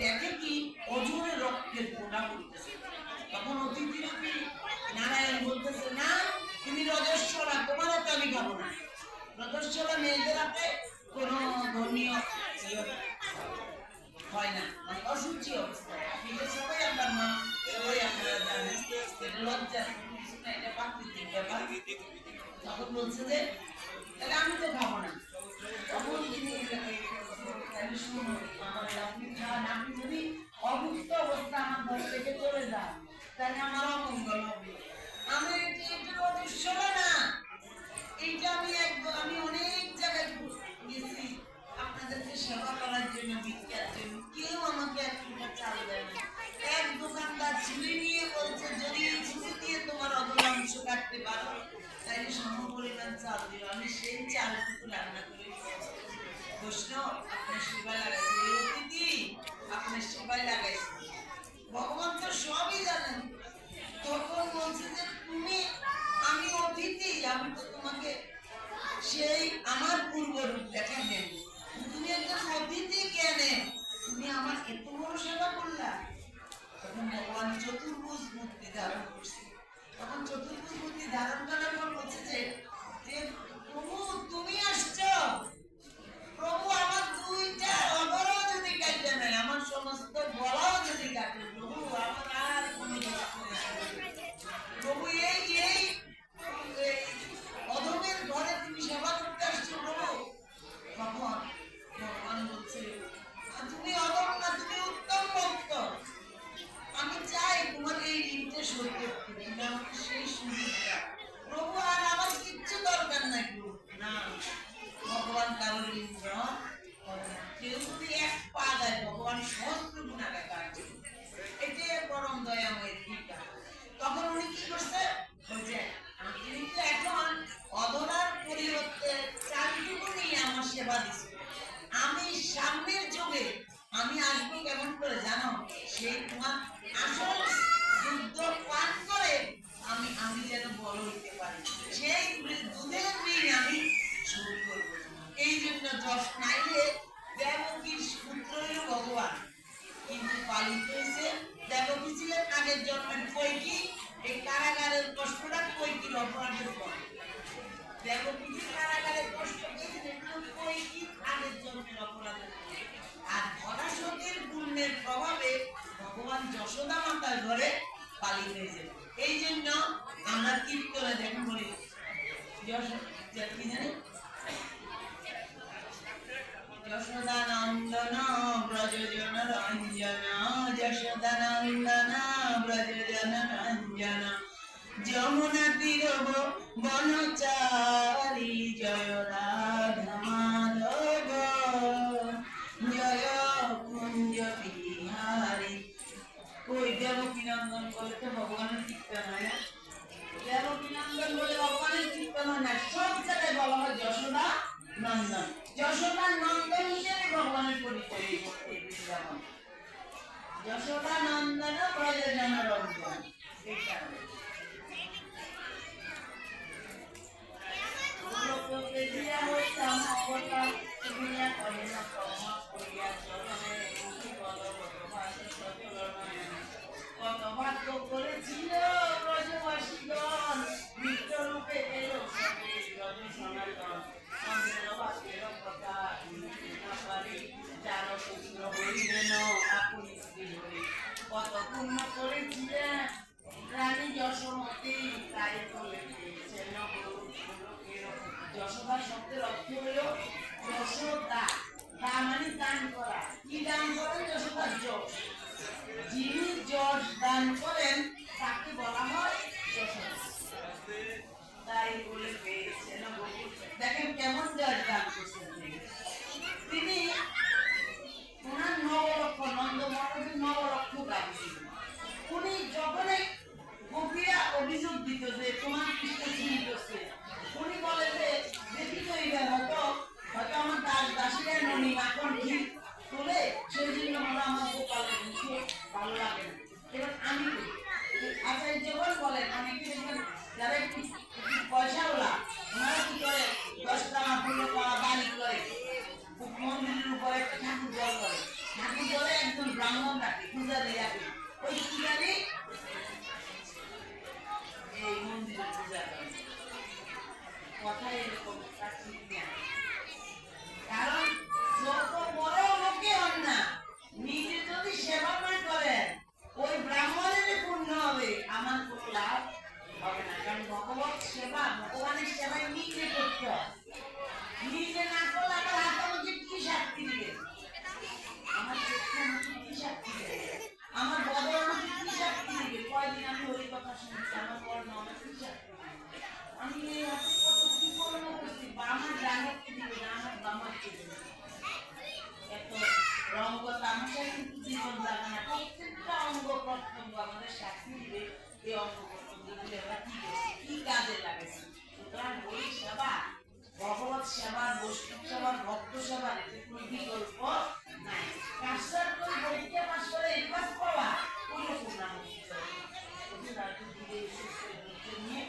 দেখে কি অজুরে রক্তের ফোঁটা পড়তেছে? তখন অতিথি রূপী নারায়ণ বলতেছে, না, তুমি রজস্বরা তোমারও তো আমি খাব না। রজস্বরা মেয়েদের হাতে কোনো ধর্মীয় হয় না মানে অসুচি অবস্থা। সবাই আমরা মা, সবাই আমরা জানি এটা লজ্জা এটা প্রাকৃতিক ব্যাপার। তখন বলছে যে, তাহলে আমি তো খাব না। তখন তিনি শুনুন তাহলে আমার অমঙ্গল হবে। আমি এটা এটার উদ্দেশ্য না। এইটা আমি একদম আমি অনেক জায়গায় গেছি আপনাদেরকে সেবা করার জন্য ভিক্ষার জন্য। কেউ আমাকে এক ফুটা চাল দেয় এক দোকানদার ছুরি নিয়ে বলছে, যদি এই ছুরি দিয়ে তোমার অদল কাটতে পারো, তাহলে সম পরিমাণ চাল দিও। আমি সেই চালটুকু রান্না করে বৈষ্ণব আপনার সেবায় লাগাইছে অতিথি? আপনার সেবায় লাগাইছে ভগবান তো সবই জানেন। তখন বলছে যে, তুমি, আমি অতিথি, আমি তো তোমাকে সেই আমার পূর্বরূপ দেখা দেন তুমি একজন অতিথি কেন? তুমি আমার এত বড় সেবা করলা। তখন ভগবান চতুর্ভুজ মূর্তি ধারণ করছে। তখন চতুর্ভুজ মূর্তি ধারণ করার আমার আমি সামনের যুগে আমি আসব কেমন করে জানো? সেই তোমার আসল দুধ পান করে আমি আমি যেন বড় হইতে পারি। সেই দুধের ঋণ আমি শুরু করব। এই জন্য যশ নাইলে দেবকীর পুত্র হইল ভগবান। কিন্তু পালিত হয়েছে দেবকী ছিলেন আগের জন্মের কৈকি। এই কারাগারের কষ্টটা কৈকির অপরাধের পর দেবকী যশোদানন্দন রঞ্জন যমুনা তীরব বনচারী ভগবানের কীর্তন হয় না দেবকী নন্দন বলে ভগবানের কীর্তন হয় না সব জায়গায় বলা হয় যশোদা নন্দন। যশোদা নন্দন হিসেবে ভগবানের পরিচয় বৃন্দাবন। যশোদা নন্দন ব্রজজন রঞ্জন লোককে দিয়া হইতাম অবতার, দুনিয়া করে না। কত পুণ্য করেছিলেন রানী যশোমতী তাই বলে পুলকের যশোদা শব্দের অর্থ হলো যশোদা দা মানে দান করা কি দান করেন যশোদার যশ যিনি যশ দান করেন তামাশা কাজে লাগাইছি সুতরাং ওই সেবা ভগবত সেবা বৈষ্ণব সেবা ভক্ত সেবার এতে কোনো বিকল্প নাই কাজটার পাওয়া কোনো নিয়ে